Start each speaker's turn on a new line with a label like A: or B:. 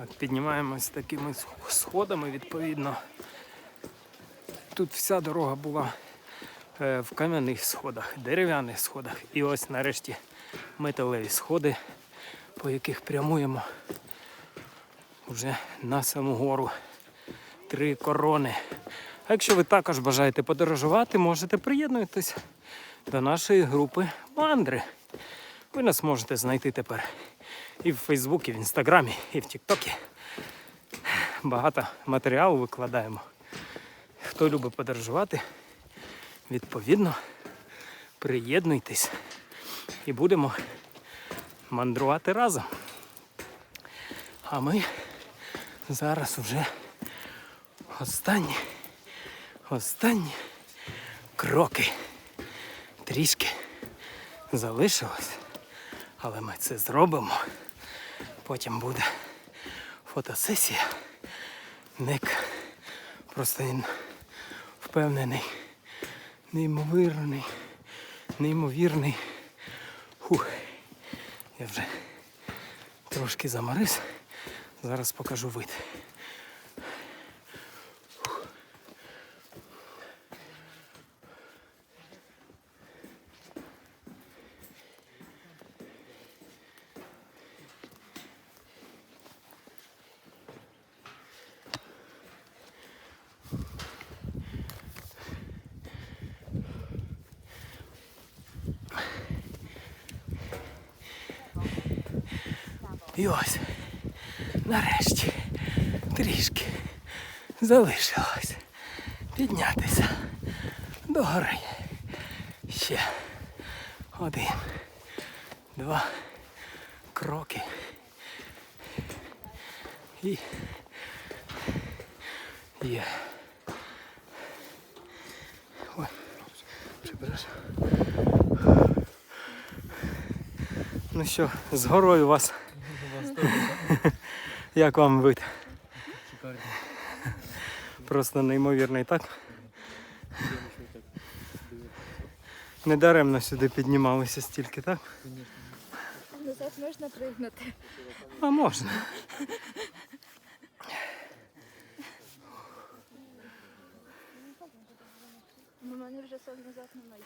A: Так, піднімаємось такими сходами, відповідно. Тут вся дорога була е, в кам'яних сходах, дерев'яних сходах. І ось нарешті металеві сходи, по яких прямуємо вже на саму гору. Три корони. А якщо ви також бажаєте подорожувати, можете приєднуватись до нашої групи мандри. Ви нас можете знайти тепер і в Фейсбуці, і в Інстаграмі, і в Тіктокі. Багато матеріалу викладаємо. Хто любить подорожувати, відповідно, приєднуйтесь і будемо мандрувати разом. А ми зараз вже останні, останні кроки. Трішки залишилось, але ми це зробимо. Потім буде фотосесія. Ник просто він впевнений, неймовірний, неймовірний. Фух, я вже трошки заморис. Зараз покажу вид. І ось, нарешті, трішки залишилось піднятися до гори. Ще один, два кроки. І є. Ой, прибережу. Ну що, з горою вас. Як вам вид? Просто неймовірний, так? Недаремно сюди піднімалися стільки, так?
B: Назад можна пригнути.
A: А можна.
B: У мене вже сон назад не ноги.